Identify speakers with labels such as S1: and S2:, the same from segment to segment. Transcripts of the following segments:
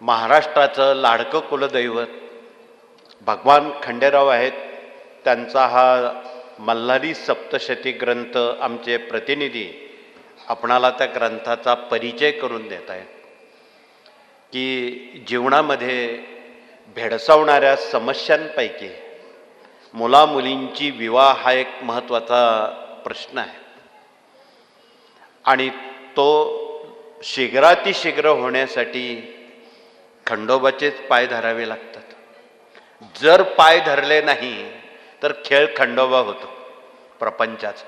S1: महाराष्ट्राचं लाडकं कुलदैवत भगवान खंडेराव आहेत. त्यांचा हा मल्हारी सप्तशती ग्रंथ आमचे प्रतिनिधी आपणाला त्या ग्रंथाचा परिचय करून देत आहेत. की जीवनामध्ये भेडसावणाऱ्या समस्यांपैकी मुलामुलींची विवाह हा एक महत्त्वाचा प्रश्न आहे. आणि तो शीघ्रातिशीघ्र होण्यासाठी खंडोबाचेच पाय धरावे लागतात. जर पाय धरले नाही तर खेळ खंडोबा होतो प्रपंचाचा.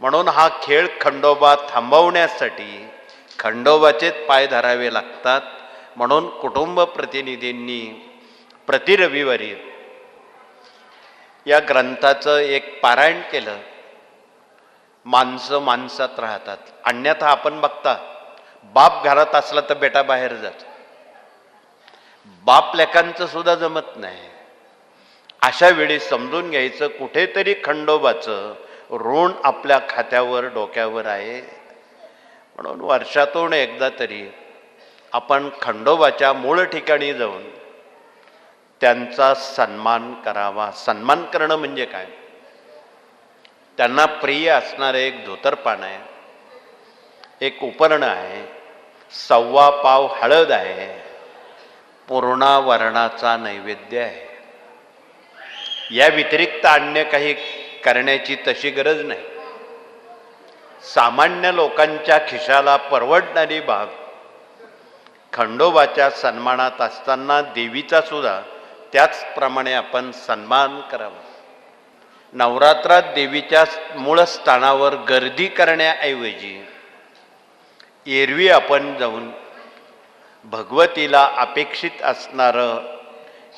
S1: म्हणून हा खेळ खंडोबा थांबवण्यासाठी खंडोबाचेच पाय धरावे लागतात. म्हणून कुटुंब प्रतिनिधींनी प्रति रविवारी या ग्रंथाचं एक पारायण केलं. माणसं माणसात राहतात. अन्यथा आपण बघता बाप घरात असला तर बेटा बाहेर जातो. बाप लेकांचं सुद्धा जमत नाही. अशा वेळी समजून घ्यायचं कुठेतरी खंडोबाचं ऋण आपल्या खात्यावर डोक्यावर आहे. म्हणून वर्षातून एकदा तरी आपण खंडोबाच्या मूळ ठिकाणी जाऊन त्यांचा सन्मान करावा. सन्मान करणं म्हणजे काय? त्यांना प्रिय असणारं एक धोतरपान आहे. एक उपरणं आहे. सव्वा पाव हळद आहे. पूर्णा वर्णाचा नैवेद्य आहे. या व्यतिरिक्त अन्य काही करण्याची तशी गरज नाही. सामान्य लोकांच्या खिशाला परवडणारी बाब खंडोबाच्या सन्मानात असताना देवीचा सुद्धा त्याचप्रमाणे आपण सन्मान करावा. नवरात्रात देवीच्या मूळ स्थानावर गर्दी करण्याऐवजी एरवी आपण जाऊन भगवतीला अपेक्षित असणारं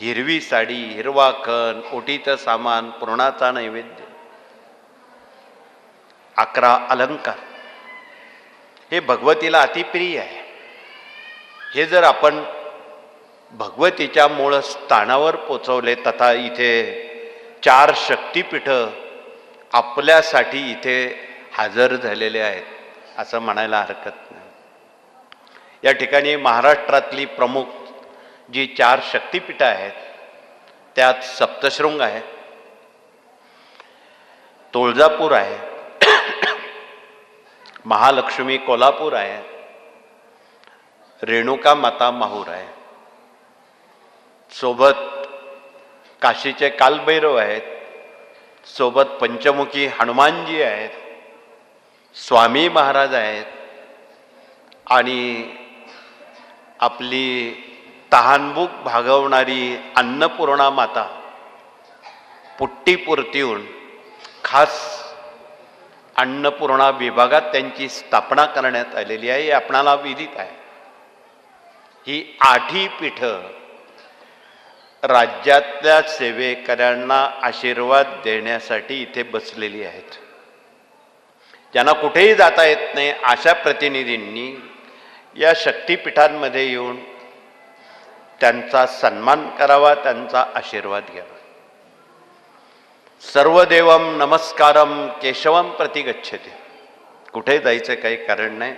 S1: हिरवी साडी हिरवा कण ओटीचं सामान पुरणाचा नैवेद्य अकरा अलंकार. हे भगवतीला अतिप्रिय आहे. हे जर आपण भगवतीच्या मूळ स्थानावर पोचवले तथा इथे चार शक्तिपीठं आपल्यासाठी इथे हजर झालेले आहेत असं म्हणायला हरकत नाही. या ठिकाणी महाराष्ट्रातली प्रमुख जी चार शक्तिपीठं आहेत त्यात सप्तशृंग आहे तुळजापूर आहे महालक्ष्मी कोल्हापूर आहे रेणुका माता माहूर आहे. सोबत काशीचे कालभैरव आहेत सोबत पंचमुखी हनुमानजी आहेत स्वामी महाराज आहेत आणि आपली तहानभूक भागवणारी अन्नपूर्णा माता पुट्टीपुरतीहून खास अन्नपूर्णा विभागात त्यांची स्थापना करण्यात आलेली आहे हे आपणाला विदित आहे. ही आठी पीठं राज्यातल्या सेवेकऱ्यांना आशीर्वाद देण्यासाठी इथे बसलेली आहेत. ज्यांना कुठेही जाता येत नाही अशा प्रतिनिधींनी या शक्तिपीठांमध्ये येऊन त्यांचा सन्मान करावा त्यांचा आशीर्वाद घ्यावा. सर्व देवम नमस्कारम केशवम प्रति गच्छते. कुठे जायचं काही कारण नाही.